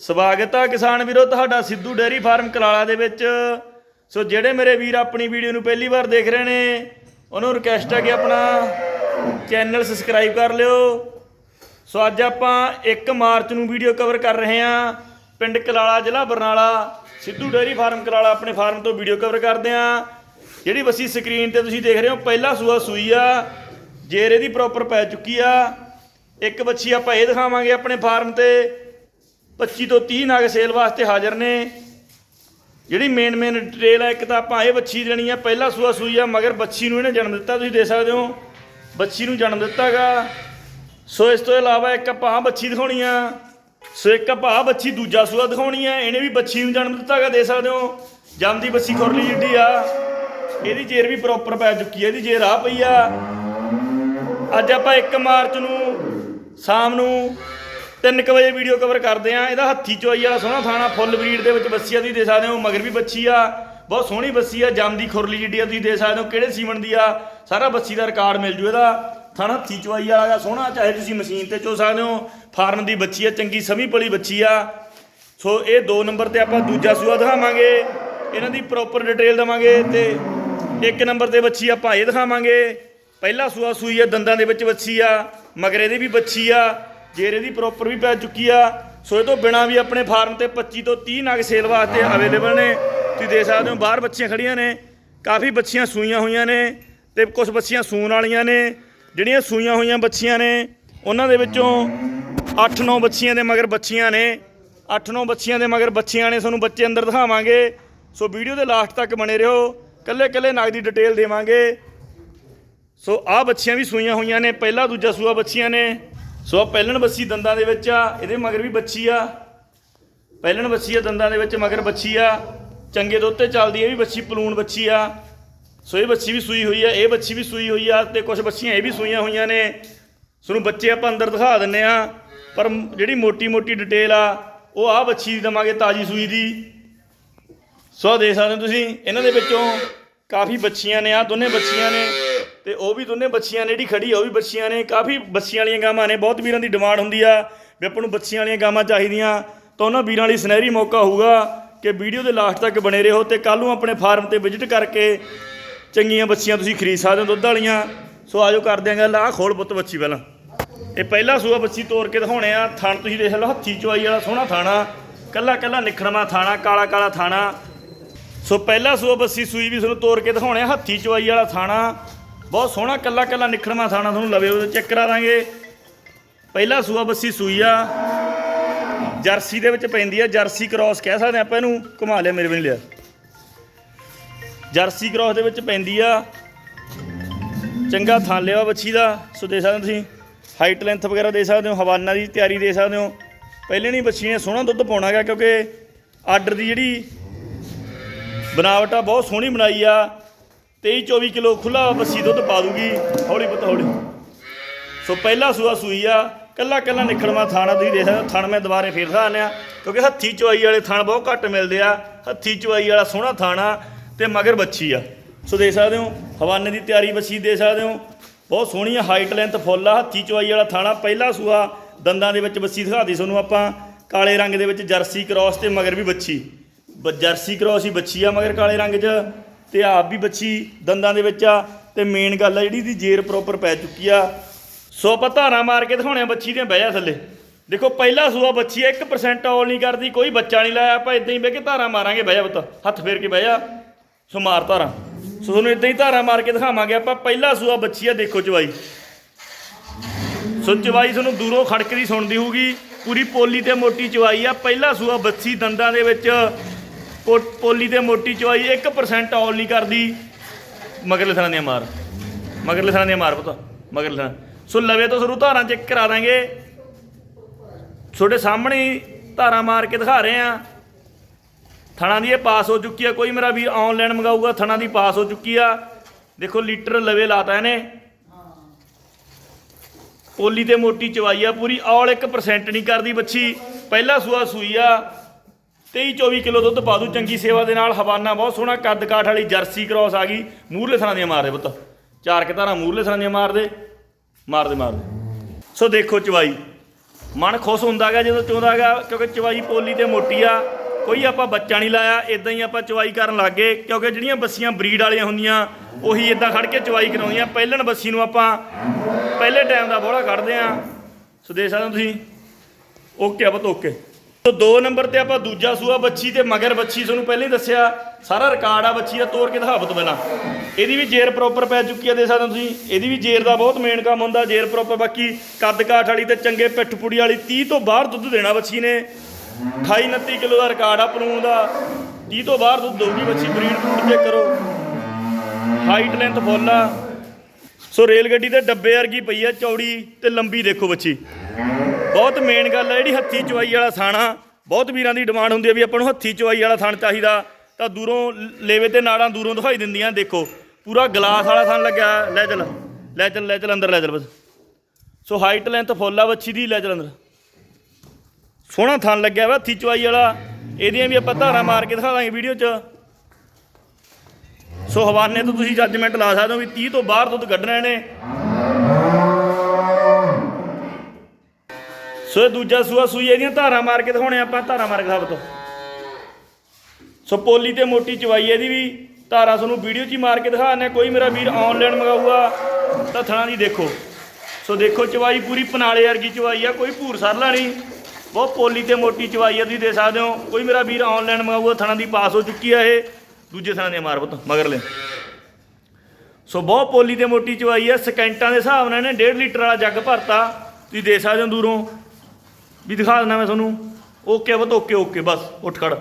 ਸਵਾਗਤ ਆ ਕਿਸਾਨ ਵੀਰੋ, ਤੁਹਾਡਾ ਸਿੱਧੂ ਡੇਅਰੀ ਫਾਰਮ ਕਲਾਲਾ ਦੇ ਵਿੱਚ। ਸੋ ਜਿਹੜੇ ਮੇਰੇ ਵੀਰ ਆਪਣੀ ਵੀਡੀਓ ਨੂੰ ਪਹਿਲੀ ਵਾਰ ਦੇਖ ਰਹੇ ਨੇ, ਉਹਨੂੰ ਰਿਕਵੈਸਟ ਆ ਕਿ ਆਪਣਾ ਚੈਨਲ ਸਬਸਕ੍ਰਾਈਬ ਕਰ ਲਿਓ। ਸੋ ਅੱਜ ਆਪਾਂ 1 ਮਾਰਚ ਨੂੰ ਵੀਡੀਓ ਕਵਰ ਕਰ ਰਹੇ ਹਾਂ, ਪਿੰਡ ਕਲਾਲਾ, ਜ਼ਿਲ੍ਹਾ ਬਰਨਾਲਾ। ਸਿੱਧੂ ਡੇਅਰੀ ਫਾਰਮ ਕਲਾਲਾ ਆਪਣੇ ਫਾਰਮ ਤੋਂ ਵੀਡੀਓ ਕਵਰ ਕਰਦੇ ਹਾਂ। ਜਿਹੜੀ ਬੱਸੀ ਸਕਰੀਨ ਤੇ ਤੁਸੀਂ ਦੇਖ ਰਹੇ ਹੋ, ਪਹਿਲਾ ਸੂਆ ਸੂਈ ਆ, ਜੇਰ ਇਹਦੀ ਪ੍ਰੋਪਰ ਪੈ ਚੁੱਕੀ ਆ। ਇੱਕ ਬੱਚੀ ਆਪਾਂ ਇਹ ਦਿਖਾਵਾਂਗੇ ਆਪਣੇ ਫਾਰਮ ਤੇ। 25 ਤੋਂ 30 ਨਗ ਸੇਲ ਵਾਸਤੇ ਹਾਜ਼ਰ ਨੇ। ਜਿਹੜੀ ਮੇਨ ਮੇਨ ਡਿਟੇਲ ਹੈ ਇੱਕ ਤਾਂ ਆਪਾਂ ਇਹ ਬੱਚੀ ਦੇਣੀ ਆ, ਪਹਿਲਾ ਸੂਆ ਸੂਈ ਆ, ਮਗਰ ਬੱਚੀ ਨੂੰ ਇਹਨੇ ਜਨਮ ਦਿੱਤਾ, ਤੁਸੀਂ ਦੇ ਸਕਦੇ ਹੋ। ਬੱਚੀ ਨੂੰ ਜਨਮ ਦਿੱਤਾਗਾ। ਸੋ ਇਸ ਤੋਂ ਇਲਾਵਾ ਇੱਕ ਆਪਾਂ ਆਹ ਬੱਚੀ ਦਿਖਾਉਣੀ ਆ। ਸੋ ਇੱਕ ਆਪਾਂ ਆਹ ਬੱਚੀ ਦੂਜਾ ਸੂਆ ਦਿਖਾਉਣੀ ਆ, ਇਹਨੇ ਵੀ ਬੱਚੀ ਨੂੰ ਜਨਮ ਦਿੱਤਾਗਾ ਦੇ ਸਕਦੇ ਹੋ। ਜੰਮਦੀ ਬੱਚੀ ਖੁਰਲੀ ਜਿੱਡੀ ਆ। ਇਹਦੀ ਜੇਰ ਵੀ ਪ੍ਰੋਪਰ ਪੈ ਚੁੱਕੀ ਆ, ਇਹਦੀ ਜੇਰ ਆ ਪਈ ਆ। ਅੱਜ ਆਪਾਂ 1 ਮਾਰਚ ਨੂੰ, ਸ਼ਾਮ ਨੂੰ 3 ਵਜੇ ਵੀਡੀਓ ਕਵਰ ਕਰਦੇ ਆ। ਇਹਦਾ ਹੱਥੀ ਚੋਈ ਵਾਲਾ ਸੋਹਣਾ ਥਾਣਾ ਫੁੱਲ ਬਰੀਡ ਦੇ ਵਿੱਚ ਬੱਸੀ ਆ, ਤੁਸੀਂ ਦੇ ਸਕਦੇ ਹੋ, ਮਗਰ ਵੀ ਬੱਚੀ ਆ। ਬਹੁਤ ਸੋਹਣੀ ਬੱਸੀ ਆ ਜੰਮਦੀ ਖੁਰਲੀ ਜਿੱਡੀ ਆ, ਤੁਸੀਂ ਦੇ ਸਕਦੇ ਹੋ ਕਿਹੜੇ ਸੀਮਨ ਦੀ ਆ। ਸਾਰਾ ਬੱਸੀ ਦਾ ਰਿਕਾਰਡ ਮਿਲ ਜੂ ਇਹਦਾ। ਥਾਣਾ ਹੱਥੀ ਚੋਈ ਵਾਲਾ ਸੋਹਣਾ, ਚਾਹੇ ਤੁਸੀਂ ਮਸ਼ੀਨ ਤੇ ਚੋ ਸਕਦੇ ਹੋ, ਫਾਰਮ ਦੀ ਬੱਚੀ ਆ, ਚੰਗੀ ਸਮੀ ਪਲੀ ਬੱਚੀ ਆ। ਸੋ ਇਹ 2 ਨੰਬਰ ਤੇ ਆਪਾਂ ਦੂਜਾ ਸੂਆ ਦਿਖਾਵਾਂਗੇ। ਇਹਨਾਂ ਦੀ ਪ੍ਰੋਪਰ ਡਿਟੇਲ ਦਵਾਂਗੇ ਤੇ ਇੱਕ ਨੰਬਰ ਤੇ ਬੱਚੀ ਆਪਾਂ ਇਹ ਦਿਖਾਵਾਂਗੇ। ਪਹਿਲਾ ਸੂਆ ਸੂਈ ਆ, ਦੰਦਾਂ ਦੇ ਵਿੱਚ ਬੱਚੀ ਆ, ਮਗਰ ਇਹਦੀ ਵੀ ਬੱਚੀ ਆ। ਜੇਰੇ ਦੀ ਪ੍ਰੋਪਰ ਵੀ ਪੈ ਚੁੱਕੀ ਆ। ਸੋ ਇਹ ਤੋਂ ਬਿਨਾ ਵੀ ਆਪਣੇ ਫਾਰਮ ਤੇ 25 ਤੋਂ 30 ਨਗ ਸੇਲ ਵਾਸਤੇ ਅਵੇਲੇਬਲ ਨੇ। ਤੁਸੀਂ ਦੇਖ ਸਕਦੇ ਹੋ ਬਾਹਰ ਬੱਚੀਆਂ ਖੜੀਆਂ ਨੇ। ਕਾਫੀ ਬੱਚੀਆਂ ਸੂਈਆਂ ਹੋਈਆਂ ਨੇ ਤੇ ਕੁਝ ਬੱਚੀਆਂ ਸੂਣ ਵਾਲੀਆਂ ਨੇ। ਜਿਹੜੀਆਂ ਸੂਈਆਂ ਹੋਈਆਂ ਬੱਚੀਆਂ ਨੇ, ਉਹਨਾਂ ਦੇ ਵਿੱਚੋਂ 8-9 ਬੱਚੀਆਂ ਦੇ ਮਗਰ ਬੱਚੀਆਂ ਨੇ। 8-9 ਬੱਚੀਆਂ ਦੇ ਮਗਰ ਬੱਚੀਆਂ ਨੇ, ਤੁਹਾਨੂੰ ਬੱਚੇ ਅੰਦਰ ਦਿਖਾਵਾਂਗੇ। ਸੋ ਵੀਡੀਓ ਦੇ ਲਾਸਟ ਤੱਕ ਬਣੇ ਰਹੋ। ਕੱਲੇ ਕੱਲੇ ਨਗ ਦੀ ਡਿਟੇਲ ਦੇਵਾਂਗੇ। ਸੋ ਆਹ ਬੱਚੀਆਂ ਵੀ ਸੂਈਆਂ ਹੋਈਆਂ ਨੇ, ਪਹਿਲਾ ਦੂਜਾ ਸੂਆ ਬੱਚੀਆਂ ਨੇ। ਸੋ ਪਹਿਲਣ ਬੱਸੀ ਦੰਦਾਂ ਦੇ ਵਿੱਚ ਆ, ਇਹਦੇ ਮਗਰ ਵੀ ਬੱਚੀ ਆ। ਪਹਿਲਣ ਬੱਸੀ ਆ ਦੰਦਾਂ ਦੇ ਵਿੱਚ ਮਗਰ ਬੱਚੀ ਆ। ਚੰਗੇ ਦੁੱਧ ਤੇ ਚੱਲਦੀ ਇਹ ਵੀ ਬੱਚੀ ਪਲੂਣ ਬੱਚੀ ਆ। ਸੋ ਇਹ ਬੱਚੀ ਵੀ ਸੂਈ ਹੋਈ ਆ, ਇਹ ਬੱਚੀ ਵੀ ਸੂਈ ਹੋਈ ਆ ਤੇ ਕੁਝ ਬੱਚੀਆਂ ਇਹ ਵੀ ਸੂਈਆਂ ਹੋਈਆਂ ਨੇ। ਤੁਹਾਨੂੰ ਬੱਚੇ ਆਪਾਂ ਅੰਦਰ ਦਿਖਾ ਦਿੰਨੇ ਆ। ਪਰ ਜਿਹੜੀ ਮੋਟੀ ਮੋਟੀ ਡਿਟੇਲ ਆ, ਉਹ ਆ ਬੱਚੀ ਦੀ ਦਵਾਂਗੇ ਤਾਜੀ ਸੂਈ ਦੀ। ਸੋ ਦੇਖ ਸਕਦੇ ਤੁਸੀਂ, ਇਹਨਾਂ ਦੇ ਵਿੱਚੋਂ ਕਾਫੀ ਬੱਚੀਆਂ ਨੇ ਆ ਦੋਨੇ ਬੱਚੀਆਂ ਨੇ। ਤੇ ਉਹ ਵੀ ਦੋਨੇ ਬੱਚੀਆਂ ਨੇ ਜਿਹੜੀ ਖੜੀ ਆ, ਉਹ ਵੀ ਬੱਚੀਆਂ ਨੇ। ਕਾਫੀ ਬੱਚੀਆਂ ਵਾਲੀਆਂ ਗਾਵਾਂ ਨੇ। ਬਹੁਤ ਵੀਰਾਂ ਦੀ ਡਿਮਾਂਡ ਹੁੰਦੀ ਆ ਵੀ ਆਪਾਂ ਨੂੰ ਬੱਚੀਆਂ ਵਾਲੀਆਂ ਗਾਵਾਂ ਚਾਹੀਦੀਆਂ। ਤਾਂ ਉਹਨਾਂ ਵੀਰਾਂ ਲਈ ਸੁਨਹਿਰੀ ਮੌਕਾ ਹੋਊਗਾ ਕਿ ਵੀਡੀਓ ਦੇ ਲਾਸਟ ਤੱਕ ਬਣੇ ਰਹੋ ਤੇ ਕੱਲ ਨੂੰ ਆਪਣੇ ਫਾਰਮ ਤੇ ਵਿਜ਼ਿਟ ਕਰਕੇ ਚੰਗੀਆਂ ਬੱਚੀਆਂ ਤੁਸੀਂ ਖਰੀਦ ਸਕਦੇ ਹੋ, ਦੁੱਧ ਵਾਲੀਆਂ। ਸੋ ਆਜੋ ਕਰਦੇ ਆਂ ਗੱਲ। ਆਹ ਖੋਲ ਪੁੱਤ ਬੱਚੀ ਪਹਿਲਾਂ। ਇਹ ਪਹਿਲਾ ਸੂਆ ਬੱਚੀ ਤੋੜ ਕੇ ਦਿਖਾਉਣੇ ਆ। ਥਣ ਤੁਸੀਂ ਦੇਖ ਲਓ, ਹੱਥੀ ਚੁਆਈ ਵਾਲਾ ਸੋਹਣਾ ਥਾਣਾ ਕੱਲਾ ਕੱਲਾ ਨਿਖੜਵਾ ਥਾਣਾ ਕਾਲਾ ਕਾਲਾ ਥਾਣਾ ਸੋ ਪਹਿਲਾ ਸੂਆ ਬੱਸੀ ਸੂਈ ਵੀ ਤੁਹਾਨੂੰ ਤੋੜ ਕੇ ਦਿਖਾਉਣੇ ਆ। ਹੱਥੀ ਚਵਾਈ ਵਾਲਾ ਥਾਣਾ ਬਹੁਤ ਸੋਹਣਾ ਕੱਲਾ ਕੱਲਾ ਨਿਖੜਵਾ ਥਾਣਾ ਤੁਹਾਨੂੰ ਲਵੇ ਉਹਦੇ ਚੈੱਕ ਕਰਾ ਦਾਂਗੇ ਪਹਿਲਾ ਸੂਆ ਬੱਸੀ ਸੂਈ ਆ। ਜਰਸੀ ਦੇ ਵਿੱਚ ਪੈਂਦੀ ਆ, ਜਰਸੀ ਕ੍ਰਾਸ ਕਹਿ ਸਕਦੇ ਆਪਾਂ ਇਹਨੂੰ, ਘੁਮਾ ਲਿਆ ਮੇਰੇ ਵੀ ਨਹੀਂ ਲਿਆ। ਜਰਸੀ ਕ੍ਰਾਸ ਦੇ ਵਿੱਚ ਪੈਂਦੀ ਆ। ਚੰਗਾ ਥਾਂ ਲਿਆ ਬੱਚੀ ਦਾ, ਸੋ ਦੇ ਸਕਦੇ ਤੁਸੀਂ। ਹਾਈਟ, ਲੈਂਥ ਵਗੈਰਾ ਦੇ ਸਕਦੇ ਹੋ, ਹਵਾਨਾ ਦੀ ਤਿਆਰੀ ਦੇ ਸਕਦੇ ਹੋ। ਪਹਿਲੇ ਨਹੀਂ ਬੱਚੀ ਨੇ ਸੋਹਣਾ ਦੁੱਧ ਪਾਉਣਾ ਗਾ ਕਿਉਂਕਿ ਆਰਡਰ ਦੀ ਜਿਹੜੀ ਬਣਾਵਟ ਆ, ਬਹੁਤ ਸੋਹਣੀ ਬਣਾਈ ਆ। 23 24 ਕਿਲੋ ਖੁੱਲਾ ਬੱਸੀ ਦੁੱਧ ਪਾ ਦੂਗੀ, ਹੌਲੀ ਬਤ ਹੌਲੀ। ਸੋ ਪਹਿਲਾ ਸੂਆ ਸੂਈ ਆ, ਕੱਲਾ ਕੱਲਾ ਨਿਖੜਵਾ ਥਾਣਾ ਤੁਸੀਂ ਦੇਖ ਸਕਦੇ ਹੋ, ਥਣ ਮੈਂ ਦੁਬਾਰੇ ਫੇਰ ਦਿਖਾਉਂਦੇ ਆ ਕਿਉਂਕਿ ਹੱਥੀ ਚਵਾਈ ਵਾਲੇ ਥਣ ਬਹੁਤ ਘੱਟ ਮਿਲਦੇ ਆ, ਹੱਥੀ ਚਵਾਈ ਵਾਲਾ ਸੋਹਣਾ ਥਾਣਾ ਤੇ ਮਗਰ ਬੱਚੀ ਆ। ਸੋ ਦੇਖ ਸਕਦੇ ਹੋ, ਹਵਾਨੇ ਦੀ ਤਿਆਰੀ ਬੱਚੀ ਦੇ ਸਕਦੇ ਹੋ, ਬਹੁਤ ਸੋਹਣੀ ਆ ਹਾਈਟ ਲੈਂਥ ਫੁੱਲ ਆ, ਹੱਥੀ ਚਵਾਈ ਵਾਲਾ ਥਾਣਾ, ਪਹਿਲਾ ਸੂਆ ਦੰਦਾਂ ਦੇ ਵਿੱਚ ਬੱਚੀ ਦਿਖਾਤੀ ਤੁਹਾਨੂੰ ਆਪਾਂ, ਕਾਲੇ ਰੰਗ ਦੇ ਵਿੱਚ ਜਰਸੀ ਕ੍ਰਾਸ ਤੇ ਮਗਰ ਵੀ ਬੱਚੀ ਬ- ਜਰਸੀ ਕ੍ਰਾਸ ਹੀ ਬੱਚੀ ਆ ਮਗਰ ਕਾਲੇ ਰੰਗ 'ਚ। ਤੇ ਆਪ ਵੀ ਬੱਚੀ ਦੰਦਾਂ ਦੇ ਵਿੱਚ ਆ। ਤੇ ਮੇਨ ਗੱਲ ਆ ਜਿਹੜੀ ਦੀ ਜੇਰ ਪ੍ਰੋਪਰ ਪੈ ਚੁੱਕੀ ਆ। ਸੋ ਆਪਾਂ ਧਾਰਾ ਮਾਰ ਕੇ ਦਿਖਾਉਣੇ ਆ ਬੱਚੀ ਦੇ ਬਹਿ ਜਾ ਥੱਲੇ। ਦੇਖੋ, ਪਹਿਲਾ ਸੂਆ ਬੱਚੀ 1% ਔਲ ਨਹੀਂ ਕਰਦੀ, ਕੋਈ ਬੱਚਾ ਨਹੀਂ ਲਾਇਆ। ਆਪਾਂ ਇਦਾਂ ਹੀ ਬਹਿ ਕੇ ਧਾਰਾ ਮਾਰਾਂਗੇ, ਬਹਿ ਜਾ ਪੁੱਤ। ਹੱਥ ਫੇਰ ਕੇ ਬਹਿ ਜਾ। ਸੋ ਮਾਰ ਧਾਰਾਂ। ਸੋ ਤੁਹਾਨੂੰ ਇਦਾਂ ਹੀ ਧਾਰਾ ਮਾਰ ਕੇ ਦਿਖਾਵਾਂਗੇ ਆਪਾਂ। ਪਹਿਲਾ ਸੂਆ ਬੱਚੀ ਆ, ਦੇਖੋ ਚਵਾਈ। ਸੋ ਚਵਾਈ ਤੁਹਾਨੂੰ ਦੂਰੋਂ ਖੜਕਦੀ ਸੁਣਦੀ ਹੋਊਗੀ। ਪੂਰੀ ਪੋਲੀ ਤੇ ਮੋਟੀ ਚਵਾਈ ਆ। ਪਹਿਲਾ ਸੂਆ ਬੱਚੀ ਦੰਦਾਂ ਦੇ ਵਿੱਚ। ਪੋਲੀ ਤੇ ਮੋਟੀ ਚਵਾਈ 1% ਔਲ ਨਹੀਂ ਕਰਦੀ। ਮਗਰਲੇ ਥਾਂ ਦੀਆਂ ਮਾਰ। ਮਗਰਲੇ ਥਾਂ ਦੀਆਂ ਮਾਰ ਪਤਾ। ਮਗਰਲੇ ਥਾਂ। ਸੋ ਲਵੇ ਤੋਂ ਸ਼ੁਰੂ ਧਾਰਾਂ ਚੈੱਕ ਕਰਾ ਦਾਂਗੇ। ਤੁਹਾਡੇ ਸਾਹਮਣੇ ਧਾਰਾਂ ਮਾਰ ਕੇ ਦਿਖਾ ਰਹੇ ਆ ਥਣਾ ਦੀ ਇਹ ਪਾਸ ਹੋ ਚੁੱਕੀ ਆ। ਕੋਈ ਮੇਰਾ ਵੀਰ ਆਨਲਾਈਨ ਮੰਗਾਊਗਾ। ਥਣਾ ਦੀ ਪਾਸ ਹੋ ਚੁੱਕੀ ਆ। ਦੇਖੋ ਲੀਟਰ ਲਵੇ ਲਾਤਾ ਇਹਨੇ। ਪੋਲੀ ਤੇ ਮੋਟੀ ਚਵਾਈ ਆ। ਪੂਰੀ ਔਲ 1% ਨਹੀਂ ਕਰਦੀ ਬੱਚੀ। ਪਹਿਲਾ ਸੂਆ ਸੂਈ ਆ। 23 24 ਕਿਲੋ ਦੁੱਧ ਪਾ ਦੂ, ਚੰਗੀ ਸੇਵਾ ਦੇ ਨਾਲ, ਹਵਾਨਾ ਬਹੁਤ ਸੋਹਣਾ ਕੱਦ ਕਾਠ ਵਾਲੀ ਜਰਸੀ ਕ੍ਰਾਸ ਆ ਗਈ। ਮੂਰਲੇ ਸਰਾਂ ਦੀਆਂ ਮਾਰ ਦੇ ਪੁੱਤ। ਚਾਰ ਕਿ ਧਾਰਾਂ ਮੂਰਲੇ ਸਰਾਂ ਦੀਆਂ ਮਾਰ ਦੇ ਮਾਰ ਦੇ ਮਾਰ ਦੇ। ਸੋ ਦੇਖੋ ਚਵਾਈ। ਮਨ ਖੁਸ਼ ਹੁੰਦਾਗਾ ਜਦੋਂ ਚੋਂਦਾਗਾ, ਕਿਉਂਕਿ ਚਵਾਈ ਪੋਲੀ ਤੇ ਮੋਟੀ ਆ। ਕੋਈ ਆਪਾਂ ਬੱਚਾ ਨਹੀਂ ਲਾਇਆ ਇਦਾਂ ਹੀ ਆਪਾਂ ਚਵਾਈ ਕਰਨ ਲੱਗੇ ਕਿਉਂਕਿ ਜਿਹੜੀਆਂ ਬੱਸੀਆਂ ਬਰੀਡ ਵਾਲੀਆਂ ਹੁੰਦੀਆਂ, ਉਹੀ ਇਦਾਂ ਖੜ ਕੇ ਚਵਾਈ ਕਰਾਉਂਦੀਆਂ। ਪਹਿਲਣ ਬੱਸੀ ਨੂੰ ਆਪਾਂ ਪਹਿਲੇ ਟਾਈਮ ਦਾ ਬੋੜਾ ਕੱਢਦੇ ਆ। ਸੋ ਦੇਖ ਸਕਦੇ ਹੋ ਤੁਸੀਂ? ਓਕੇ ਆ ਬਤ ਓਕੇ। ਤੋ 2 ਨੰਬਰ ਤੇ ਆਪਾਂ ਦੂਜਾ ਸੂਆ ਬੱਚੀ ਤੇ ਮਗਰ ਬੱਚੀ, ਤੁਹਾਨੂੰ ਪਹਿਲਾਂ ਹੀ ਦੱਸਿਆ, ਸਾਰਾ ਰਿਕਾਰਡ ਆ ਬੱਚੀ ਦਾ, ਤੋੜ ਕੇ ਦਿਖਾਵੋ ਪਹਿਲਾਂ। ਇਹਦੀ ਵੀ ਜੇਰ ਪ੍ਰੋਪਰ ਪੈ ਚੁੱਕੀ ਆ ਦੇ ਸਕਦੇ ਹੋ ਤੁਸੀਂ, ਇਹਦੀ ਵੀ ਜੇਰ ਦਾ ਬਹੁਤ ਮੇਨ ਕੰਮ ਹੁੰਦਾ, ਜੇਰ ਪ੍ਰੋਪਰ ਬਾਕੀ ਕੱਦ ਕਾਠ ਵਾਲੀ ਤੇ ਚੰਗੇ ਪਿੱਠ ਪੁੜੀ ਵਾਲੀ 30 ਤੋਂ ਬਾਹਰ ਦੁੱਧ ਦੇਣਾ ਬੱਚੀ ਨੇ। 28 29 ਕਿਲੋ ਦਾ ਰਿਕਾਰਡ ਆ ਪਲੂਣ ਦਾ 30 ਤੋਂ ਬਾਹਰ ਦੁੱਧ ਦਊਗੀ ਬੱਚੀ, ਬਰੀਡ ਬਰੂਡ ਚੈੱਕ ਕਰੋ। ਹਾਈਟ ਲੈਂਥ ਫੁੱਲ ਆ। ਸੋ ਰੇਲ ਗੱਡੀ ਦੇ ਡੱਬੇ ਵਰਗੀ ਪਈ ਆ, ਚੌੜੀ ਤੇ ਲੰਬੀ ਦੇਖੋ ਬੱਚੀ। ਬਹੁਤ ਮੇਨ ਗੱਲ ਹੈ ਜਿਹੜੀ ਹੱਥੀ ਚਵਾਈ ਵਾਲਾ ਥਾਣਾ ਬਹੁਤ ਵੀਰਾਂ ਦੀ ਡਿਮਾਂਡ ਹੁੰਦੀ ਹੈ ਵੀ ਆਪਾਂ ਨੂੰ ਹੱਥੀ ਚਵਾਈ ਵਾਲਾ ਥਣ ਚਾਹੀਦਾ, ਤਾਂ ਦੂਰੋਂ ਲੇਵੇ ਤੇ ਨਾੜਾਂ ਦੂਰੋਂ ਦਿਖਾਈ ਦਿੰਦੀਆਂ, ਦੇਖੋ, ਪੂਰਾ ਗਲਾਸ ਵਾਲਾ ਥਣ ਲੱਗਿਆ, ਲੈ ਚੱਲ ਲੈ ਚੱਲ ਲੈ ਚੱਲ ਅੰਦਰ, ਲੈ ਚੱਲ ਬਸ। ਸੋ ਹਾਈਟ ਲੈਂਥ ਫੁੱਲ ਆ ਬੱਚੀ ਦੀ, ਲੈ ਚੱਲ ਅੰਦਰ। ਸੋਹਣਾ ਥਣ ਲੱਗਿਆ ਵਾ, ਹੱਥੀ ਚਵਾਈ ਵਾਲਾ, ਇਹਦੀਆਂ ਵੀ ਆਪਾਂ ਧਾਰਾਂ ਮਾਰ ਕੇ ਦਿਖਾ ਦਾਂਗੇ ਵੀਡੀਓ 'ਚ। ਸੋ ਹਵਾਨੇ ਤੋਂ ਤੁਸੀਂ ਜੱਜਮੈਂਟ ਲਾ ਸਕਦੇ ਹੋ ਵੀ 30 ਤੋਂ ਬਾਹਰ ਦੁੱਧ ਕੱਢਣਾ ਨੇ ਸੋ ਇਹ ਦੂਜਾ ਸੂਆ ਸੂਈ ਇਹਦੀਆਂ ਧਾਰਾਂ ਮਾਰ ਕੇ ਦਿਖਾਉਣੇ ਆਪਾਂ, ਧਾਰਾ ਮਾਰ ਕੇ ਦਿਖਾ ਤੋਂ। ਸੋ ਪੋਲੀ ਤੇ ਮੋਟੀ ਚਵਾਈ ਇਹਦੀ ਵੀ, ਧਾਰਾ ਤੁਹਾਨੂੰ ਵੀਡੀਓ 'ਚ ਹੀ ਮਾਰ ਕੇ ਦਿਖਾਣੇ ਕੋਈ ਮੇਰਾ ਵੀਰ ਆਨਲਾਈਨ ਮੰਗਾਊਗਾ, ਤਾਂ ਥਣਾ ਦੀ ਦੇਖੋ। ਸੋ ਦੇਖੋ, ਚਵਾਈ ਪੂਰੀ ਪਨਾਲੇ ਵਰਗੀ ਚਵਾਈ ਆ, ਕੋਈ ਭੂਰ ਸਰਲਾ ਨਹੀਂ। ਬਹੁਤ ਪੋਲੀ ਤੇ ਮੋਟੀ ਚਵਾਈ ਆ, ਤੁਸੀਂ ਦੇ ਸਕਦੇ ਹੋ। ਕੋਈ ਮੇਰਾ ਵੀਰ ਆਨਲਾਈਨ ਮੰਗਾਊਗਾ ਥਣਾ ਦੀ ਪਾਸ ਹੋ ਚੁੱਕੀ ਆ ਇਹ। ਦੂਜੇ ਥਣਾ ਦੇ ਮਾਰ ਪੁੱਤ, ਮਗਰ ਲੈ। ਸੋ ਬਹੁਤ ਪੋਲੀ ਤੇ ਮੋਟੀ ਚਵਾਈ ਆ, ਸਕਿੰਟਾਂ ਦੇ ਹਿਸਾਬ ਨਾਲ ਇਹਨੇ 1.5 ਲੀਟਰ ਵਾਲਾ ਜੱਗ ਭਰਤਾ। ਤੁਸੀਂ ਦੇ ਸਕਦੇ ਹੋ ਦੂਰੋਂ। ਵੀ ਦਿਖਾ ਦਿੰਦਾ ਮੈਂ ਤੁਹਾਨੂੰ। ਓਕੇ ਬਤ ਓਕੇ ਓਕੇ, ਬਸ, ਉੱਠ ਖੜ।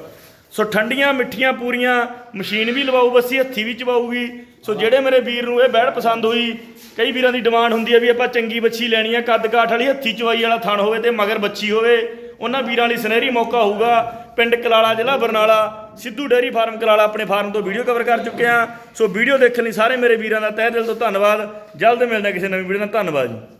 ਸੋ ਠੰਡੀਆਂ ਮਿੱਠੀਆਂ ਪੂਰੀਆਂ ਮਸ਼ੀਨ ਵੀ ਲਵਾਊ, ਬੱਸੀ ਹੱਥੀ ਵੀ ਚਵਾਊਗੀ ਸੋ ਜਿਹੜੇ ਮੇਰੇ ਵੀਰ ਨੂੰ ਇਹ ਬੈੜ ਪਸੰਦ ਹੋਈ, ਕਈ ਵੀਰਾਂ ਦੀ ਡਿਮਾਂਡ ਹੁੰਦੀ ਹੈ ਵੀ ਆਪਾਂ ਚੰਗੀ ਬੱਚੀ ਲੈਣੀ ਆ, ਕੱਦ ਕਾਠ ਵਾਲੀ, ਹੱਥੀ ਚਵਾਈ ਵਾਲਾ ਥਣ ਹੋਵੇ ਤੇ ਮਗਰ ਬੱਚੀ ਹੋਵੇ। ਉਹਨਾਂ ਵੀਰਾਂ ਲਈ ਸੁਨਹਿਰੀ ਮੌਕਾ ਹੋਊਗਾ। ਪਿੰਡ ਕਲਾਲਾ ਜ਼ਿਲ੍ਹਾ ਬਰਨਾਲਾ, ਸਿੱਧੂ ਡੇਅਰੀ ਫਾਰਮ ਕਲਾਲਾ ਆਪਣੇ ਫਾਰਮ ਤੋਂ ਵੀਡੀਓ ਕਵਰ ਕਰ ਚੁੱਕੇ ਆ ਸੋ ਵੀਡੀਓ ਦੇਖਣ ਲਈ ਸਾਰੇ ਮੇਰੇ ਵੀਰਾਂ ਦਾ ਤਹਿ ਦਿਲ ਤੋਂ ਧੰਨਵਾਦ। ਜਲਦ ਮਿਲਦੇ ਹਾਂ ਕਿਸੇ ਨਵੀਂ ਵੀਡੀਓ ਨਾਲ। ਧੰਨਵਾਦ ਜੀ।